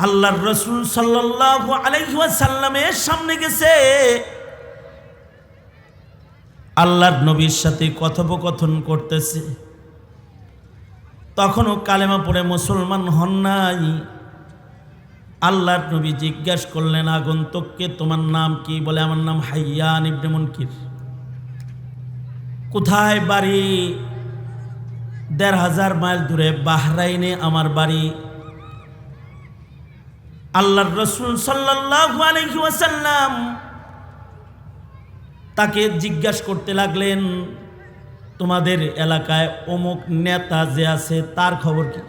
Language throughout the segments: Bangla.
আল্লাহর রসুল সাল্লাহ আলাইসাল্লামের সামনে গেছে। আল্লাহর নবীর সাথে কথোপকথন করতেছে। তখনও কালেমা পড়ে মুসলমান হন নাই। আল্লাহর নবী জিজ্ঞাসা করলেন, আগন্তককে তোমার নাম কি? বলে, আমার নাম হাইয়ান ইবনে মুনকির। কোথায় বাড়ি? দেড় হাজার মাইল দূরে বাহরাইনে আমার বাড়ি। আল্লাহর রসুল ওয়াসাল্লাম তাকে জিজ্ঞাসা করতে লাগলেন, তোমাদের এলাকায় অমুক নেতা যে আছে, তার খবর কি?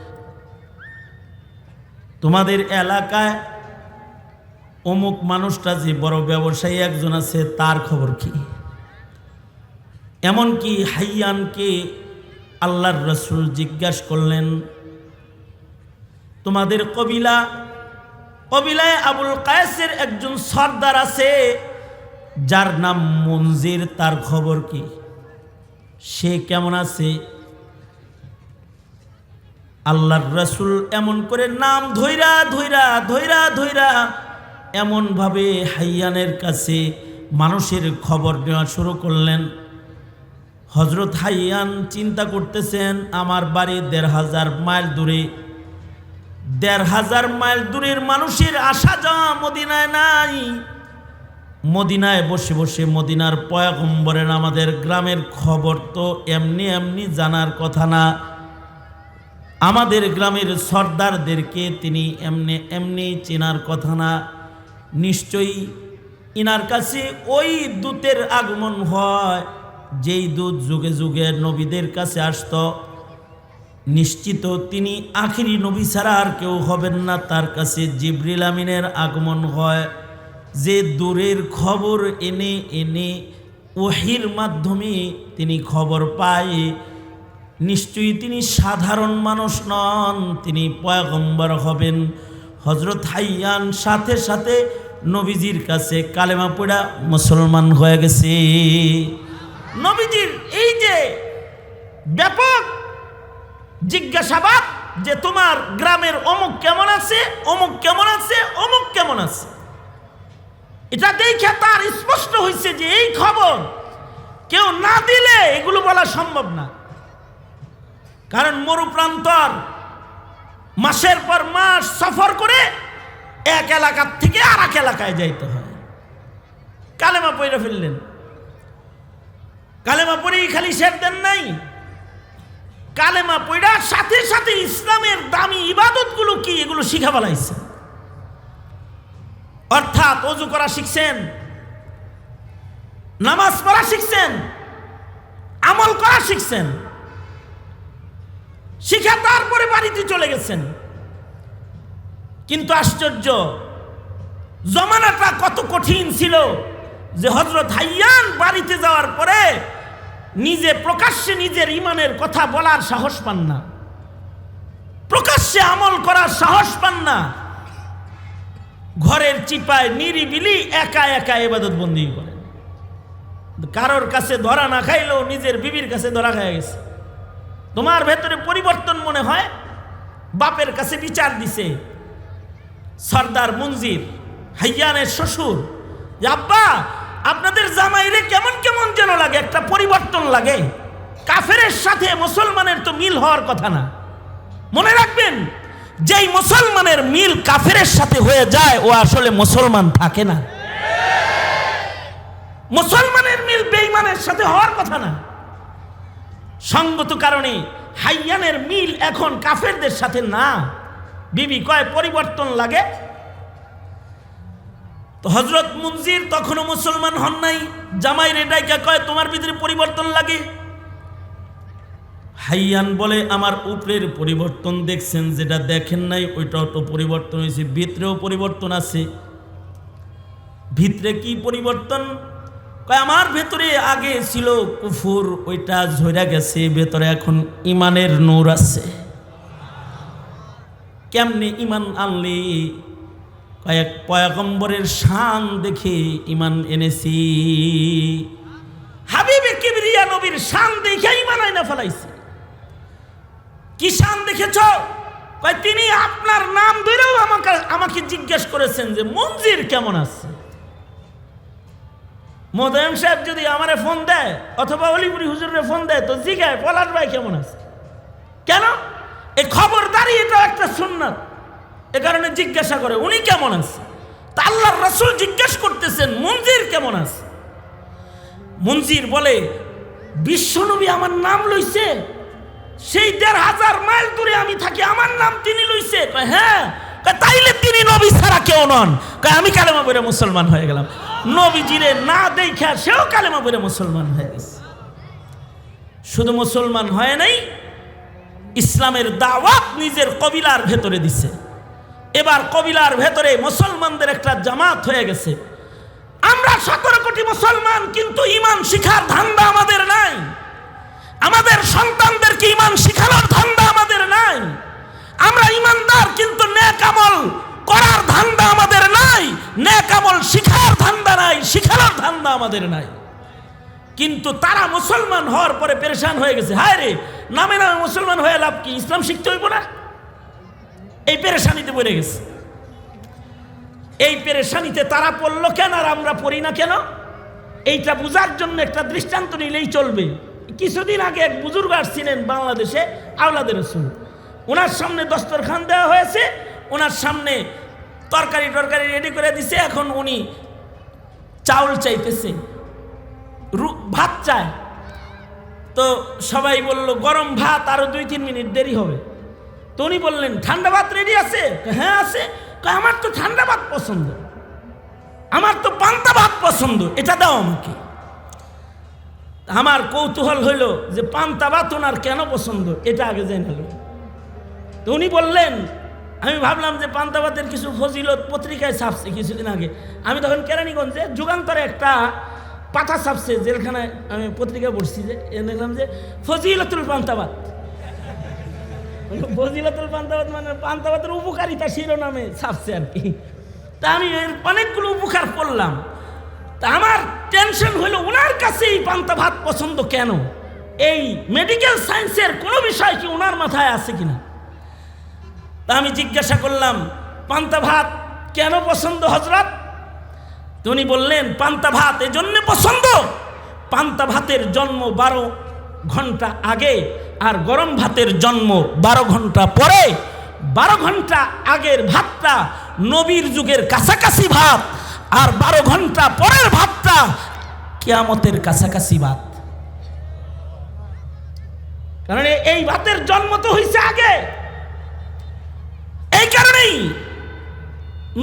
তোমাদের এলাকায় অমুক মানুষটা যে বড় ব্যবসায়ী একজন আছে, তার খবর কি? এমনকি হাইয়ানকে আল্লাহর রসুল জিজ্ঞাসা করলেন, তোমাদের কবিলা কবিলায় আবুল কায়েসের একজন সর্দার আছে, যার নাম মঞ্জির তার খবর কি? সে কেমন আছে? আল্লাহর রসুল এমন করে নাম ধৈরা ধৈরা ধৈরা ধৈরা এমনভাবে হাইয়ানের কাছে মানুষের খবর নেওয়া শুরু করলেন। হজরত হাইয়ান চিন্তা করতেছেন, আমার বাড়ি দেড় হাজার মাইল দূরে দেড় হাজার মাইল দূরের মানুষের আসা যাওয়া মদিনায় নাই। মদিনায় বসে বসে মদিনার পয়াগম্বরের আমাদের গ্রামের খবর তো এমনি এমনি জানার কথা না। আমাদের গ্রামের সর্দারদেরকে তিনি এমনি এমনি চেনার কথা না। নিশ্চয়ই ইনার কাছে ওই দূতের আগমন হয়, যেই দূত যুগে যুগে নবীদের কাছে আসতো। নিশ্চিত তিনি আখিরি নবী ছাড়া আর কেউ হবেন না। তার কাছে জিবরিল আমিনের আগমন হয়। যে দূরের খবর এনে এনে ওহির মাধ্যমে তিনি খবর পায়, নিশ্চয়ই তিনি সাধারণ মানুষ নন, তিনি পয়গম্বর হবেন। হজরত হাইয়ান সাথে সাথে নবীজির কাছে কালেমা পড়া মুসলমান হয়ে গেছে। নবীজির এই যে ব্যাপক জিজ্ঞাসাবাদ যে তোমার গ্রামের অমুক কেমন আছে, অমুক কেমন আছে, অমুক কেমন আছে। এটা দেখে তার স্পষ্ট হয়েছে যে এই খবর কেউ না দিলে এগুলো বলা সম্ভব না। কারণ মরুপ্রান্তর মাসের পর মাস সফর করে এক এলাকার থেকে আর এক এলাকায় যাইতে হয়। কালেমা পইরা ফেললেন। কালেমা পড়েই খালি শের দেন নাই। কালেমা পড়া সাথে সাথে ইসলামের দামি ইবাদতগুলো কি? এগুলো শিখা বলাইছে অর্থাৎ অজু করা শিখছেন, নামাজ পড়া শিখছেন, আমল করা শিখছেন, শিখা তারপরে বাড়িতে চলে গেছেন। কিন্তু আশ্চর্য, জমানাটা কত কঠিন ছিল যে হজরত হাইয়ান বাড়িতে যাওয়ার পরে নিজে প্রকাশ্যে নিজের ইমানের কথা বলার সাহস পান না। প্রকাশ্যে আমল করার সাহস পান না। ঘরের চিপায় নিরিবিলি একা একা এবাদত বন্দি করেন। কারোর কাছে ধরা না খাইলেও নিজের বিবির কাছে ধরা খাই গেছে। তোমার ভেতরে পরিবর্তন মনে হয়? বাপের কাছে বিচার দিছে। সর্দার মঞ্জির হাইয়ানের শ্বশুর আব্বা আপনাদের জামাইরে কেমন কেমন যেন লাগে, একটা পরিবর্তন লাগে। কাফেরের সাথে মুসলমানের তো মিল হওয়ার কথা না। মনে রাখবেন, যেই মুসলমানের মিল কাফেরের সাথে হয়ে যায়, ও আসলে মুসলমান থাকে না। মুসলমানের মিল বেইমানের সাথে হওয়ার কথা না। সঙ্গত কারণে হাইয়ানের মিল এখন কাফেরদের সাথে না। বিবি কয়, পরিবর্তন লাগে তো হজরত মুনজির তখনও মুসলমান হন নাই। জামাই রেডাইকা কয়, তোমার ভিতরে পরিবর্তন লাগে? হাইয়ান বলে, আমার উপরের পরিবর্তন দেখছেন, যেটা দেখেন নাই, ওইটাও তো পরিবর্তন হয়েছে, ভিতরেও পরিবর্তন আছে। ভিতরে কি পরিবর্তন? কয়, আমার ভেতরে আগে ছিল কুফুর, ওইটা ঝরা গেছে, ভেতরে এখন ইমানের নূর আছে। কেমনে ইমান আনলে? কয়েক পয়াগম্বরের শান দেখে ইমান এনেছি। হাবিবে কিবরিয়া নবীর শান দেখে ইমান আইনা ফেলাইছে। কি শান দেখেছ? কয়, তিনি আপনার নাম ধরেও আমাকে আমাকে জিজ্ঞেস করেছেন যে, মঞ্জির কেমন আছে? মোদায়ম সাহেব যদি আমারে ফোন দেয়, অথবা অলিপুরি হুজুরের ফোন দেয়, তো জিগায়, পলাশ ভাই কেমন আছে? কেন? এই খবরদারি এটা একটা সুন্নাত। এ কারণে জিজ্ঞাসা করে, উনি কেমন আছে তা আল্লাহর রাসূল জিজ্ঞেস করতেছেন মঞ্জির কেমন আছে? মঞ্জির বলে, বিশ্বনবী আমার নাম লইছে, সেই দেড় হাজার মাইল দূরে আমি থাকি, আমার নাম তিনি লইছে। হ্যাঁ। তাইলে তিনি নবী ছাড়া কেউ নন। আমি কালেমা পড়ে মুসলমান হয়ে গেলাম। নবীজিরে না দেখা সেও কালেমা পড়ে মুসলমান হয়ে গেছে। শুধু মুসলমান হয় নাই, ইসলামের দাওয়াত নিজের কবিলার ভেতরে দিছে। এবার কবিলার ভেতরে মুসলমানদের একটা জামাত হয়ে গেছে। আমরা সতেরো কোটি মুসলমান, কিন্তু ইমান শিখার ধান্দা আমাদের নাই। আমাদের সন্তানদেরকে ইমান শিখানোর ধান্দা আমাদের নাই। আমরা ইমানদার, কিন্তু নেক আমল করার ধান্দা আমাদের নাই। নেক আমল শিখার ধান্দা নাই, শিখানোর ধান্দা আমাদের নাই। কিন্তু তারা মুসলমান হওয়ার পরে পেরেশান হয়ে গেছে। হায় রে, নামে নামে মুসলমান হয়ে লাভ কি? ইসলাম শিখতে হইব না? এই পেরেশানিতে পড়ে গেছে। এই পেরেশানিতে তারা পড়ল কেন আর আমরা পড়ি না কেন? এইটা বোঝার জন্য একটা দৃষ্টান্ত নিলেই চলবে। কিছুদিন আগে এক বুজুর্গ আসছিলেন বাংলাদেশে, আওলাদের রসুল। ওনার সামনে দস্তরখান দেওয়া হয়েছে, ওনার সামনে তরকারি টরকারি রেডি করে দিছে, এখন উনি চাউল চাইতেছে। ভাত চায়। তো সবাই বলল, গরম ভাত আরও দুই তিন মিনিট দেরি হবে। তো উনি বললেন, ঠান্ডা ভাত রেডি আছে? হ্যাঁ আছে। আমার তো ঠান্ডা ভাত পছন্দ। আমার তো পান্তা ভাত পছন্দ, এটা দাও আমাকে। আমার কৌতূহল হইল যে পান্তা ভাত ওনার কেন পছন্দ, এটা আগে জেনে নেব। তো উনি বললেন, আমি ভাবলাম যে পান্তা ভাতের কিছু ফজিলত পত্রিকায় ছাপছে কিছুদিন আগে। আমি তখন কেরানীগঞ্জে যুগান্তরে একটা পাতা ছাপছে, জেলখানায় আমি পত্রিকায় পড়ছি যে দেখলাম যে ফজিলতুল পান্তা ভাত। ফজিলতুল পান্তাবাদ মানে পান্তাবাদের উপকারিতা শিরোনামে ছাপছে আর কি। তা আমি এর অনেকগুলো উপকার করলাম তা আমার টেনশন হলো, ওনার কাছে এই পান্তা ভাত পছন্দ কেন? এই মেডিকেল সায়েন্সের কোনো বিষয় কি ওনার মাথায় আছে কিনা? তা আমি জিজ্ঞাসা করলাম, পান্তা ভাত কেন পছন্দ হজরত উনি বললেন, পান্তা ভাত এজন্য পছন্দ, পান্তা ভাতের জন্ম বারো ঘণ্টা আগে আর গরম ভাতের জন্ম বারো ঘণ্টা পরে, বারো ঘণ্টা আগের ভাতটা নবীর যুগের কাছাকাছি ভাত আর বারো ঘণ্টা পরের ভাতটা কেয়ামতের কাছাকাছি ভাত। কারণ এই ভাতের জন্ম তো হয়েছে আগে। এই কারণেই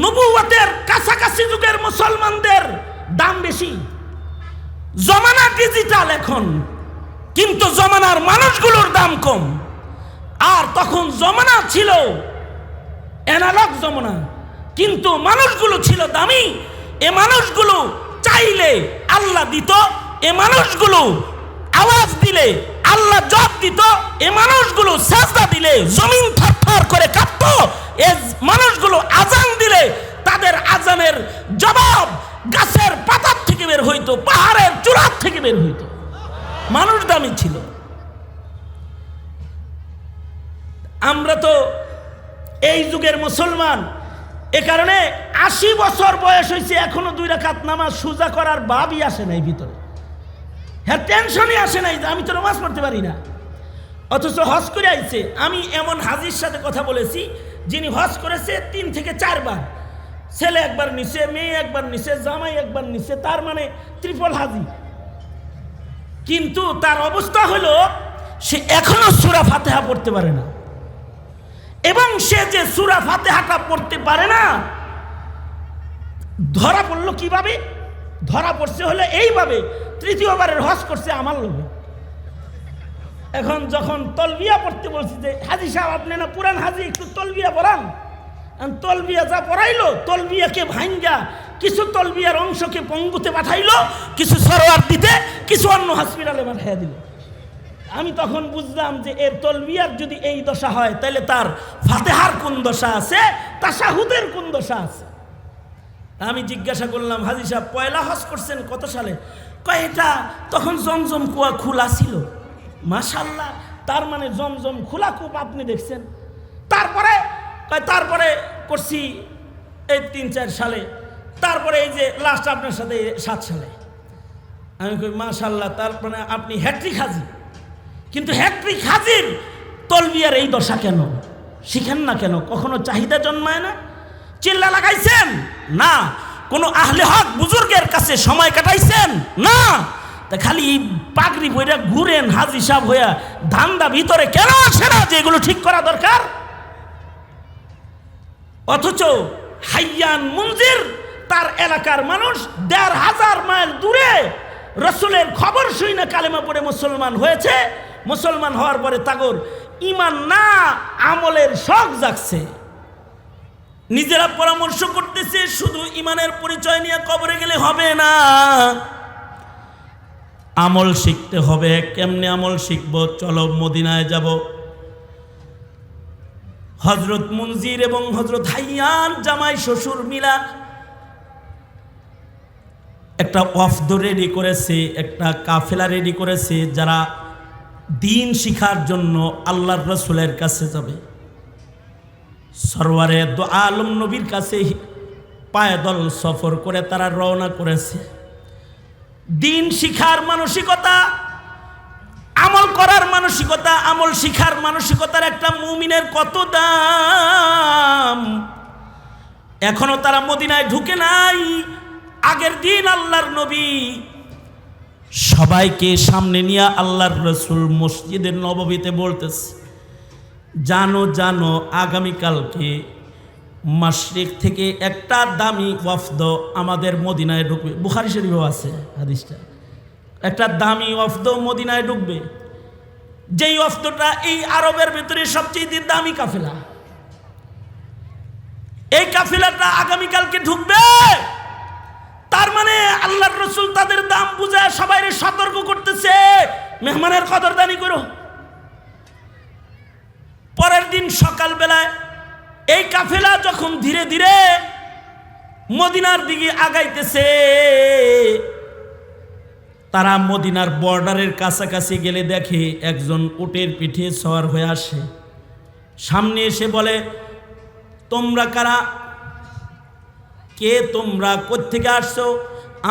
নবুয়াতের কাছাকাছি যুগের মুসলমানদের দাম বেশি। জমানা ডিজিটাল এখন কিন্তু জমানার মানুষগুলোর দাম কম। আর তখন জমানা ছিল অ্যানালগ জমানা, কিন্তু মানুষগুলো ছিল দামি। এ মানুষগুলো চাইলে আল্লাহ দিত, এ মানুষগুলো আওয়াজ দিলে আল্লাহ জব দিত, এ মানুষগুলো সাজদা দিলে জমিন থরথর করে কাঁপত। এ মানুষগুলো আজান দিলে তাদের আজানের জবাব গাছের পাতার থেকে বের হইতো, পাহাড়ের চূড়ার থেকে বের হইতো। মানুষ দামি ছিল। আমরা তো এই যুগের মুসলমান। এ কারণে আশি বছর বয়স হয়েছে, এখনও দুই রাখাত নামাজ সোজা করার ভাবই আসে নাই ভিতরে। হ্যাঁ টেনশনই আসে নাই যে আমি তো নামাজ পড়তে পারি না। অথচ হজ করে আইছে। আমি এমন হাজির সাথে কথা বলেছি, যিনি হজ করেছে তিন থেকে চারবার। ছেলে একবার নিচে মেয়ে একবার নিচে জামাই একবার নিচে তার মানে ত্রিপল হাজি। কিন্তু তার অবস্থা হলো, সে এখনও সুরা ফাতেহা পড়তে পারে না। এবং সে যে সুরা ফাতেহাটা পড়তে পারে না, ধরা পড়ল কীভাবে? ধরা পড়ছে হলে এইভাবে, তৃতীয়বারের হজ করছে আমার লোভে। এখন যখন তলবিয়া পড়তে বলছি যে, হাজি সাহেব, আপনি না পুরান হাজি, একটু তলবিয়া পড়ান। তলবিয়া যা পড়াইলো, তলবিয়াকে ভাঙ্গা কিছু তলবিয়ার অংশকে পঙ্গুতে পাঠাইলো, কিছু সরোয়ার দিতে কিছু অন্য হসপিটালে পাঠাইয়া দিল। আমি তখন বুঝলাম যে এর তলবিয়ার যদি এই দশা হয়, তাহলে তার ফাতেহার কোন দশা আছে? তাসাহুদের কোন দশা আছে? আমি জিজ্ঞাসা করলাম, হাজি সাহেব, পয়লা হজ করছেন কত সালে? কয়, এটা তখন জমজম কুয়া খোলা ছিল। মাশাল্লাহ তার মানে জমজম খোলা কূপ আপনি দেখছেন। তারপরে তারপরে করছি এই তিন চার সালে। তারপরে এই যে লাস্ট আপনার সাথে সাত সালে। আমি কই মাশাল্লাহ তারপরে আপনি হ্যাট্রিক হাজির। কিন্তু হ্যাট্রিক হাজির তলবিয়ার এই দশা কেন? শিখেন না কেন? কখনো চাহিদা জন্মায় না? চিল্লা লাগাইছেন? না। কোনো আহলে হক বুজুর্গের কাছে সময় কাটাইছেন? না। তা খালি এই পাগড়ি বইরা ঘুরেন হাজি সাহেব হইয়া ধান্দা ভিতরে কেন আসে না যে এগুলো ঠিক করা দরকার? অথচ হাইয়ান মঞ্জির তার এলাকার মানুষ দেড় হাজার মাইল দূরে রসুলের খবর শুই না কালেমা পড়ে মুসলমান হয়েছে। মুসলমান হওয়ার পরে তাগর, ইমান না, আমলের শখ জাগছে। নিজেরা পরামর্শ করতেছে, শুধু ইমানের পরিচয় নিয়ে কবরে গেলে হবে না। আমল শিখতে হবে, কেমনে আমল শিখব? চলো মদিনায় যাব। হজরত মঞ্জির এবং হজরত হাইয়ান জামাই শ্বশুর মিলা একটা ওয়াফদ রেডি করেছে, একটা কাফেলা রেডি করেছে, যারা দিন শিখার জন্য আল্লাহর রসুলের কাছে যাবে। সরওয়ারে দো আলম নবীর কাছে পায়দল সফর করে তারা রওনা করেছে। দিন শিখার মানসিকতা, আমল করার মানসিকতা, আমল শিখার মানসিকতার একটা মুমিনের কত দাম? এখনও তারা মদিনায় ঢুকে নাই। আগের দিন আল্লাহর নবী সবাইকে সামনে নিয়ে আল্লাহর রসুল মসজিদের নববীতে বলতেছে, জানো জানো, আগামীকালকে মাসরিক থেকে একটা দামি ওয়াফদ আমাদের মদিনায় ঢুকবে। বুখারি শরীফও আছে হাদিসটা। একটা দামি ওয়াফদ মদিনায় ঢুকবে। যেই ওয়াফদটা এই আরবের ভিতরে সবচেয়ে দামি কাফেলা। এই কাফেলাটা আগামীকালকে ঢুকবে। তার মানে আল্লাহর রসুল তাদের দাম বুঝায় সবাই সতর্ক করতেছে। মেহমানের কদরদানি করো। পরের দিন সকালবেলায় এই কাফেলা যখন ধীরে ধীরে মদিনার দিকে আগাইতেছে, তারা মদিনার বর্ডারের কাছাকাছি গেলে দেখে একজন উটের পিঠে সওয়ার হয়ে আসে। সামনে এসে বলে, তোমরা কারা কে তোমরা কোত্থেকে আসছো?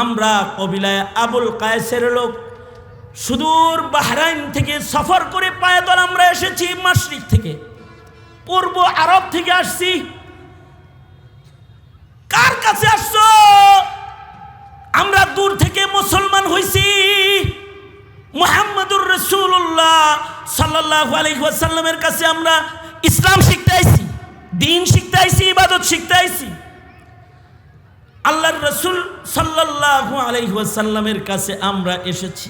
আমরা কবিলায় আবুল কায়েসের লোক। সুদূর বাহরাইন থেকে সফর করে পায়দল আমরা এসেছি মাসরিক থেকে। পূর্ব আরব থেকে আসছি। কার কাছে আসছো? আমরা দূর থেকে মুসলমান হইছি। মোহাম্মদুর রসুল্লাহ সাল্লাহ আলহিহাসাল্লামের কাছে আমরা ইসলাম শিখতে আইছি, দিন শিখতে আইছি, ইবাদত শিখতে আইছি। আল্লাহর রসুল সাল্লাহ আলহিহাসাল্লামের কাছে আমরা এসেছি।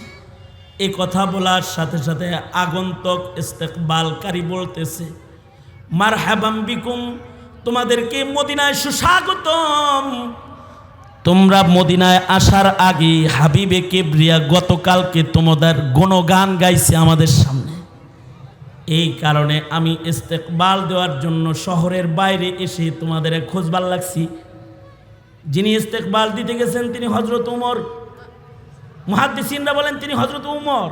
এ কথা বলার সাথে সাথে আগন্তক ইস্তেকবালকারী বলতেছে মার বিকুম, তোমাদেরকে মদিনায় সুস্বাগতম। তোমরা মদিনায় আসার আগে হাবিবে কেবরিয়া গতকালকে তোমাদের গুণগান গাইছে আমাদের সামনে। এই কারণে আমি ইস্তেকবাল দেওয়ার জন্য শহরের বাইরে এসে তোমাদের খোঁজবার লাগছি। যিনি ইস্তেকবাল দিতে গেছেন, তিনি হজরত উমর। মহাদ্দিসিনরা বলেন, তিনি হজরত উমর।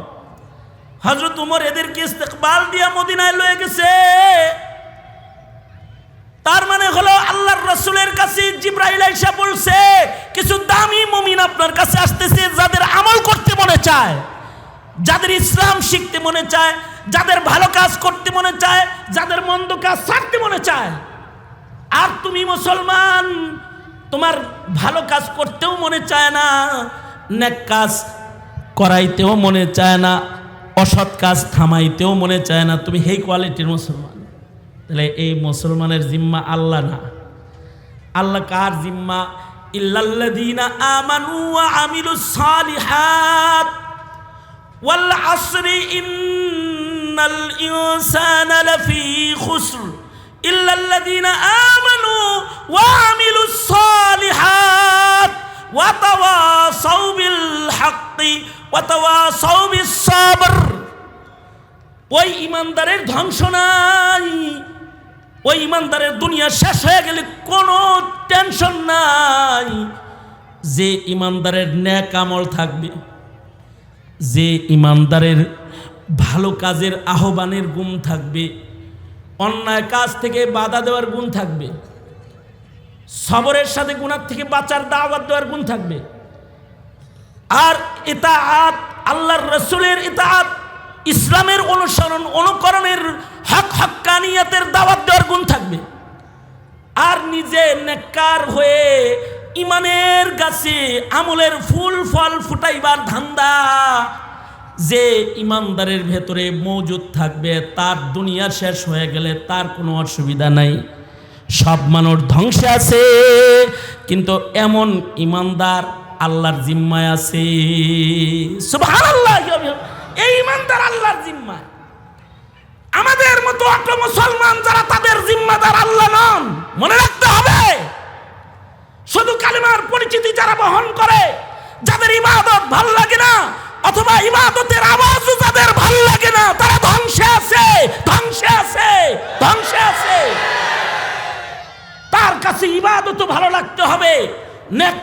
হজরত উমর এদেরকে ইস্তেকবাল দিয়া মদিনায় লয়ে গেছে। তার মানে হলো আল্লাহর রসুলের কাছে জিব্রাইল আইসা বলছে, কিছু দামি মুমিন আপনার কাছে আসতেছে যাদের আমল করতে মনে চায়, যাদের ইসলাম শিখতে মনে চায়, যাদের ভালো কাজ করতে মনে চায়, যাদের মন্দ কাজ ছাড়তে মনে চায়। আর তুমি মুসলমান তোমার ভালো কাজ করতেও মনে চায় না নেক কাজ করাইতেও মনে চায় না, অসৎ কাজ থামাইতেও মনে চায় না। তুমি সেই কোয়ালিটির মুসলমান। তাহলে এই মুসলমানের জিম্মা আল্লাহ না। আল্লাহ কার জিম্মা? ইল্লাল্লাযীনা ওয়া তাওয়াসাউ বিল হাক্কি ওয়া সাবর। ওই ইমানদারের ধ্বংস নাই। ওই ইমানদারের দুনিয়া শেষ হয়ে গেলে কোনো টেনশন নাই। যে ইমানদারের ন্যাক আমল থাকবে, যে ইমানদারের ভালো কাজের আহ্বানের গুণ থাকবে, অন্যায় কাজ থেকে বাধা দেওয়ার গুণ থাকবে। সবরের সাথে গুণার থেকে বাঁচার দাওয়াত দেওয়ার গুণ থাকবে। আর এটা ইতাআত, আল্লাহর রসুলের ইতাআত, ইসলামের অনুসরণ, অনুকরণের হক, হক্কানিয়াতের দাওয়াত দেওয়ার গুণ থাকবে। আর নিজে নেককার হয়ে ইমানের গাছে আমলের ফুল ফল ফুটাইবার ধান্দা যে ইমানদারের ভেতরে মজুদ থাকবে, তার দুনিয়া শেষ হয়ে গেলে তার কোনো অসুবিধা নাই। সব মানুষ ধ্বংসে আছে। কিন্তু এমন ইমানদার আল্লাহর জিম্মায় আছে। এই ইমানদার আল্লাহর জিম্মায়। আমাদের মতো অত মুসলমান যারা তাদের জিম্মাদার আল্লাহ নন, মনে রাখতে হবে, শুধু কালিমার পরিচিতি যারা বহন করে, যাদের ইবাদত ভালো লাগে না, অথবা ইবাদতের আওয়াজও যাদের ভালো লাগে না, তারা ধ্বংসে আছে ধ্বংসে আছে ধ্বংসে আছে। তার কাছে ইবাদত ভালো লাগতে হবে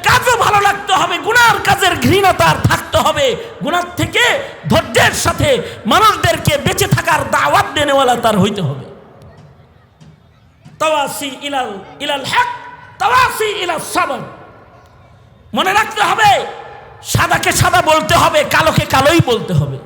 কাজও ভালো লাগতে হবে, গুনার কাজের ঘৃণা তার থাকতে হবে। গুনার থেকে ধৈর্যের সাথে মানুষদেরকে বেঁচে থাকার দাওয়াত দেনেওয়ালা তার হইতে হবে। তাওয়াসি ইলাল ইলাল হক, তাওয়াসি ইলাল সাবর। মনে রাখতে হবে, সাদাকে সাদা বলতে হবে, কালোকে কালোই বলতে হবে।